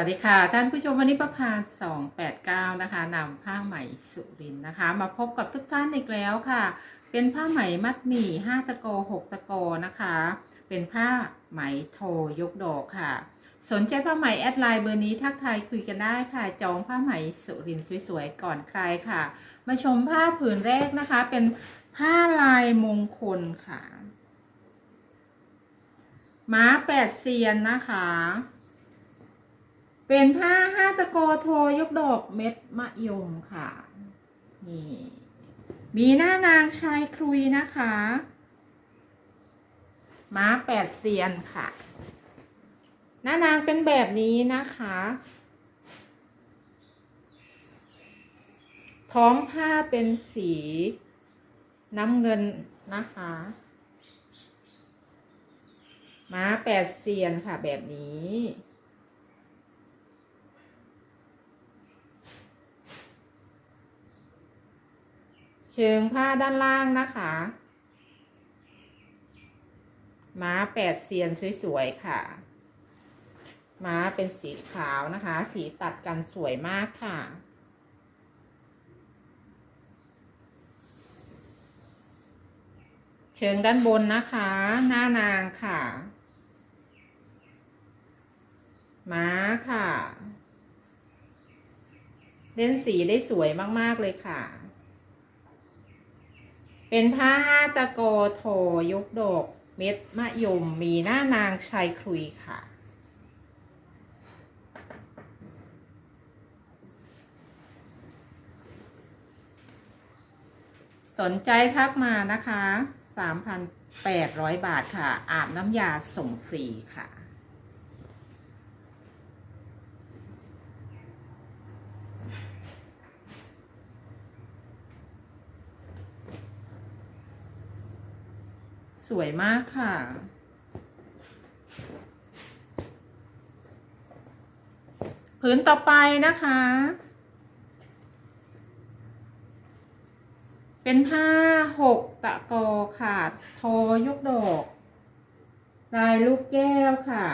วัสดีค่ะ ท่านผู้ชมวันนี้ประพา289นะคะนำผ้าไหมสุรินนะคะ มาพบกับทุกท่านอีกแล้วค่ะ เป็นผ้าไหมมัดหมี่5ตะโก6ตะโกนะคะ เป็นผ้าไหมโทยกดอกค่ะ สนใจผ้าไหมแอดไลน์เบอร์นี้ทักทายคุยกันได้ค่ะ จองผ้าไหมสุรินสวยๆก่อนใครค่ะ มาชมผ้าผืนแรกนะคะ เป็นผ้าลายมงคลค่ะ ม้าแปดเซียนนะคะ เป็นผ้าห้าตะโกโทยกดอกเม็ดมะยมค่ะ นี่ มีหน้านางชายครุยนะคะ ม้าแปดเซียนค่ะ หน้านางเป็นแบบนี้นะคะ ท้องผ้าเป็นสีน้ำเงินนะคะ ม้าแปดเซียนค่ะแบบนี้ เชิงผ้าด้านล่างนะคะม้าแปดเซียนสวยๆค่ะ ม้าเป็นสีขาวนะคะ สีตัดกันสวยมากค่ะ เชิงด้านบนนะคะ หน้านางค่ะ ม้าค่ะ เล่นสีได้สวยมากๆเลยค่ะ เป็นผ้าห้าตะโกโทยกดอกเม็ดมะยมมีหน้านางชายครุยค่ะ สนใจทักมานะคะ 3,800 บาทค่ะ อาบน้ำยาส่งฟรีค่ะ สวยมากค่ะ ผืนต่อไปนะคะ เป็นผ้าหกตะโกค่ะโทยกดอกลายลูกแก้วค่ะ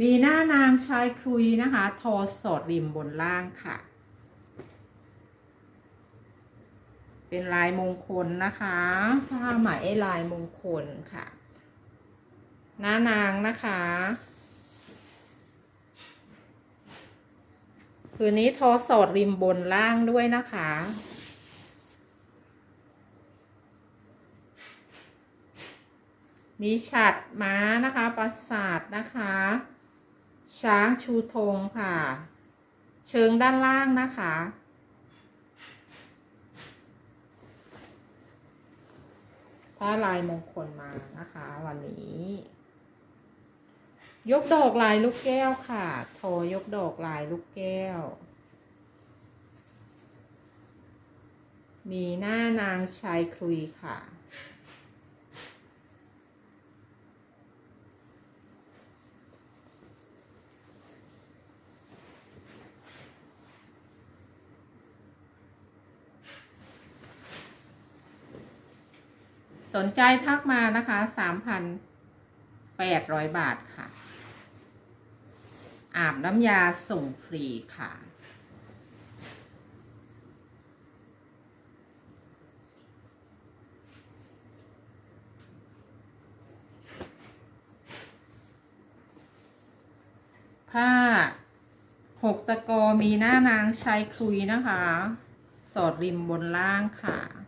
มีหน้านางชายครุยนะคะโทสอดริมบนล่างค่ะ เป็นลายมงคลนะคะผ้าไหมลายมงคลค่ะหน้านางนะคะคืนนี้ทอสอดริมบนล่างด้วยนะคะ มีฉัดม้านะคะ ปราสาทนะคะ ช้างชูธงค่ะ เชิงด้านล่างนะคะ ถ้าลายมงคลมานะคะ วันนี้ ยกดอกลายลูกแก้วค่ะ โทยกดอกลายลูกแก้ว มีหน้านางชายครุยค่ะ สนใจทักมานะคะสามพันแปดร้อยบาทค่ะ อาบน้ำยาส่งฟรีค่ะ ผ้าหกตะกอมีหน้านางชายคลุยนะคะ สอดริมบนล่างค่ะ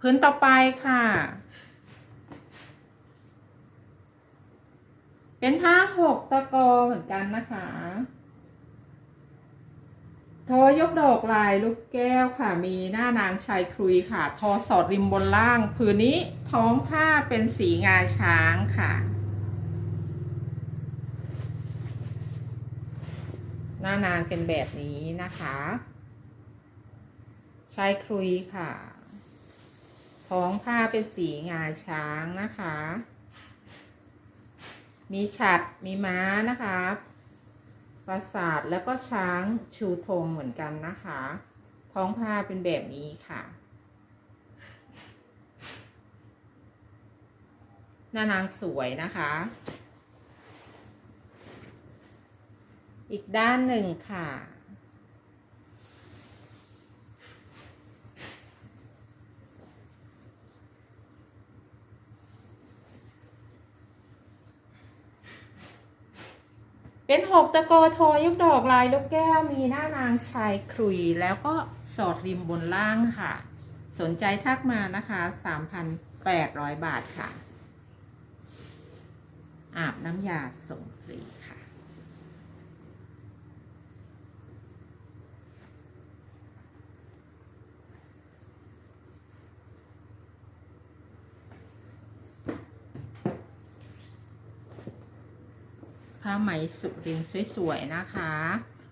พื้นต่อไปค่ะ เป็นผ้าหกตะกอเหมือนกันนะคะทอยกดอกลายลูกแก้วค่ะ มีหน้านางชายครุยค่ะ ทอสอดริมบนล่าง ผืนนี้ท้องผ้าเป็นสีงาช้างค่ะ หน้านางเป็นแบบนี้นะคะ ชายครุยค่ะ ท้องผ้าเป็นสีงาช้างนะคะ มีฉัดมีม้านะคะปราสาทแล้วก็ช้างชูธงเหมือนกันนะคะ ท้องผ้าเป็นแบบนี้ค่ะ หน้านางสวยนะคะ อีกด้านหนึ่งค่ะ เป็นหกตะโกโทยุกดอกลายลูกแก้วมีหน้านางชายครุย แล้วก็สอดริมบนล่างค่ะ สนใจทักมานะคะ 3,800 บาทค่ะ อาบน้ำยาส่งฟรีค่ะ ผ้าไหมสุรินสวยๆนะคะ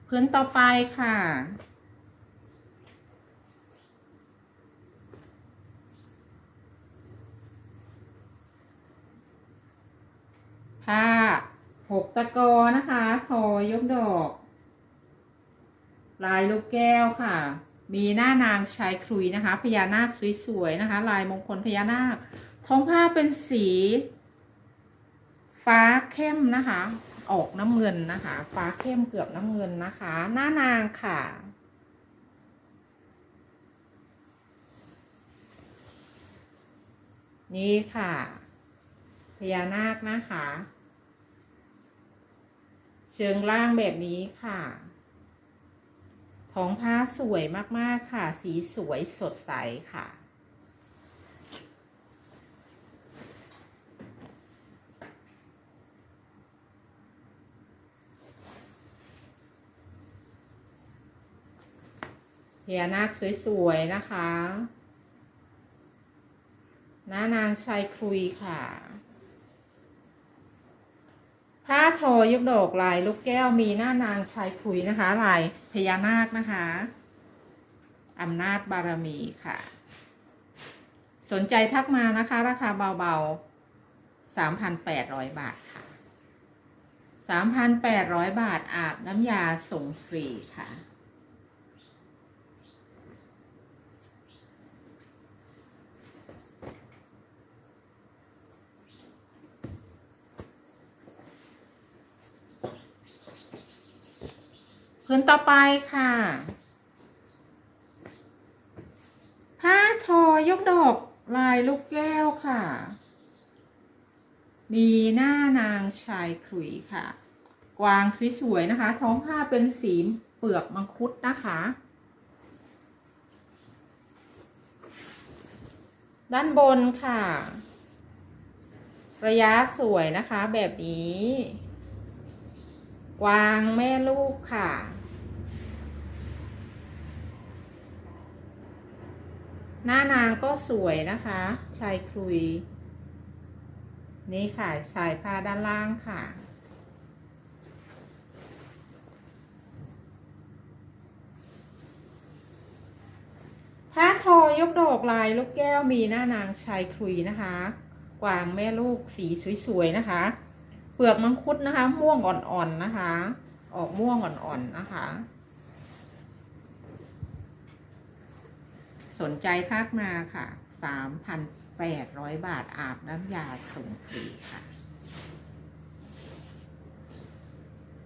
พื้นต่อไปค่ะ ผ้าหกตะกอนะคะทอยกดอก ลายลูกแก้วค่ะ มีหน้านางชายครุยนะคะ พญานาคสวยๆนะคะ ลายมงคลพญานาค ท้องผ้าเป็นสี ฟ้าเข้มนะคะ ออกน้ำเงินนะคะ ฟ้าเข้มเกือบน้ำเงินนะคะ หน้านางค่ะนี่ค่ะพญานาคนะคะ เชิงล่างแบบนี้ค่ะ ท้องผ้าสวยมาก ๆ ค่ะ สีสวยสดใสค่ะ พญานาคสวยๆนะคะหน้านางชายคุยค่ะ ผ้าทอยกดอกลายลูกแก้วมีหน้านางชายคุยนะคะ ลายพญานาคนะคะอำนาจบารมีค่ะ สนใจทักมานะคะ ราคาเบาๆ 3,800 บาทค่ะ 3,800 บาทอาบน้ำยาส่งฟรีค่ะ พื้นต่อไปค่ะ ผ้าทอยกดอกลายลูกแก้วค่ะ มีหน้านางชายขลุยค่ะ กวางสวยๆนะคะ ท้องผ้าเป็นสีเปลือกมังคุดนะคะ ด้านบนค่ะ ระยะสวยนะคะแบบนี้ กวางแม่ลูกค่ะหน้านางก็สวยนะคะ ชายคลุย นี่ค่ะ ชายผ้าด้านล่างค่ะ ผ้าทอยกดอกลายลูกแก้วมีหน้านางชายคลุยนะคะ กวางแม่ลูกสีสวยๆนะคะ เปลือกมังคุดนะคะ ม่วงอ่อนๆนะคะ ออกม่วงอ่อนๆนะคะ สนใจทักมาค่ะ3,800บาทอาบน้ำยาส่งฟรีค่ะ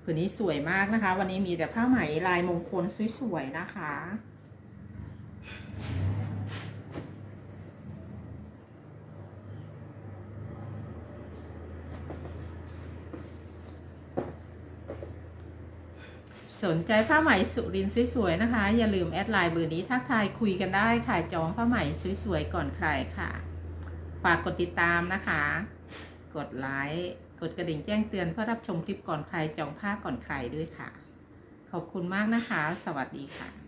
ผืนนี้สวยมากนะคะ วันนี้มีแต่ผ้าไหมลายมงคลสวยๆนะคะ สนใจผ้าไหมสุรินสวยๆนะคะ อย่าลืมแอดไลน์เบอร์นี้ทักทายคุยกันได้ค่ะจองผ้าไหมสวยๆก่อนใครค่ะ ฝากกดติดตามนะคะ กดไลค์กดกระดิ่งแจ้งเตือนเพื่อรับชมคลิปก่อนใครจองผ้าก่อนใครด้วยค่ะ ขอบคุณมากนะคะ สวัสดีค่ะ